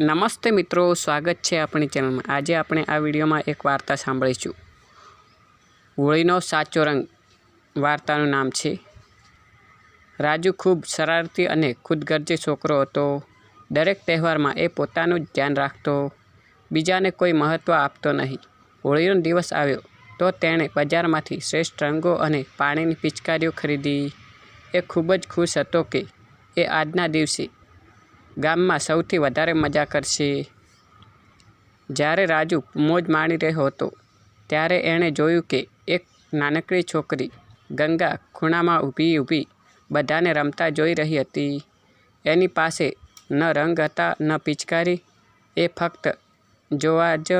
નમસ્તે મિત્રો, સ્વાગત છે આપણી ચેનલમાં. આજે આપણે આ વિડીયોમાં એક વાર્તા સાંભળીશું. હોળીનો સાચો રંગ, વાર્તાનું નામ છે, રાજુ ખૂબ શરારતી અને ખુદગર્જી છોકરો હતો. દરેક તહેવારમાં એ પોતાનું જ ધ્યાન રાખતો, બીજાને કોઈ મહત્ત્વ આપતો નહીં. હોળીનો દિવસ આવ્યો, તો તેણે બજારમાંથી શ્રેષ્ઠ રંગો અને પાણીની પિચકારીઓ ખરીદી. એ ખૂબ જ ખુશ હતો કે એ આજના દિવસે ગામમાં સૌથી વધારે મજા કરશે. જ્યારે રાજુ મોજ માણી રહ્યો હતો, ત્યારે એણે જોયું કે એક નાનકડી છોકરી ગંગા ખૂણામાં ઊભી ઊભી બધાને રમતા જોઈ રહી હતી. એની પાસે ન રંગ હતા, ન પિચકારી, એ ફક્ત જોવા જ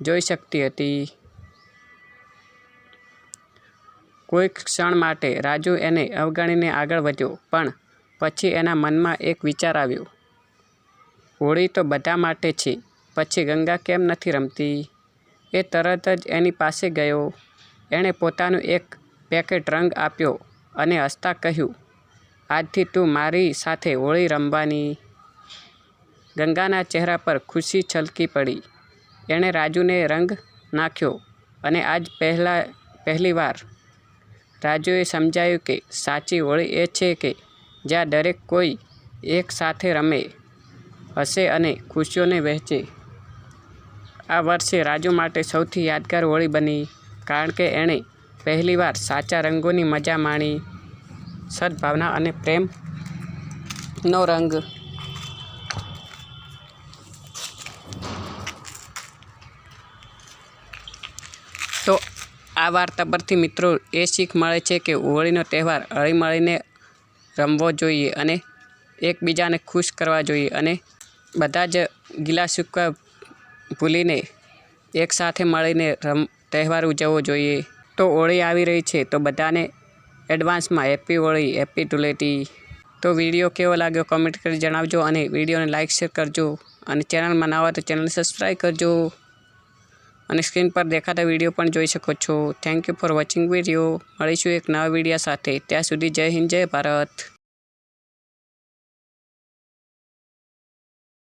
જોઈ શકતી હતી. કોઈક ક્ષણ માટે રાજુ એને અવગણીને આગળ વધ્યો, પણ પછી એના મનમાં એક વિચાર આવ્યો. હોળી તો બધા માટે છે, પછી ગંગા કેમ નથી રમતી? એ તરત જ એની પાસે ગયો. એણે પોતાનું એક પેકેટ રંગ આપ્યો અને હસતા કહ્યું, આજથી તું મારી સાથે હોળી રમવાની. ગંગાના ચહેરા પર ખુશી છલકી પડી. એણે રાજુને રંગ નાખ્યો અને આજ પહેલાં, પહેલીવાર. રાજુએ સમજાયું કે સાચી હોળી એ છે કે જ્યાં દરેક કોઈ એક સાથે રમે, હસે અને ખુશીઓને વહેંચે. આ વર્ષે રાજુ માટે સૌથી યાદગાર હોળી બની કારણ કે એણે પહેલીવાર સાચા રંગોની મજા માણી. સદભાવના અને પ્રેમનો રંગ. તો આ વાર્તા પરથી મિત્રો એ શીખ મળે છે કે હોળીનો તહેવાર હળીમળીને રમવો જોઈએ અને એકબીજાને ખુશ કરવા જોઈએ અને બધા જ ગીલા સુકા ભૂલીને એકસાથે મળીને રમ, તહેવાર ઉજવવો જોઈએ. તો હોળી આવી રહી છે, તો બધાને એડવાન્સમાં હેપી હોળી, હેપી ધૂળેટી. તો વીડિયો કેવો લાગ્યો કમેન્ટ કરી જણાવજો અને વિડીયોને લાઇક શેર કરજો અને ચેનલમાં ના તો ચેનલ સબસ્ક્રાઈબ કરજો. અને સ્ક્રીન પર દેખાતા વીડિયો પણ જોઈ શકો છો. Thank you for watching video મળીશું એક નવા વીડિયો સાથે. ત્યાં સુધી જય હિન્દ, જય ભારત.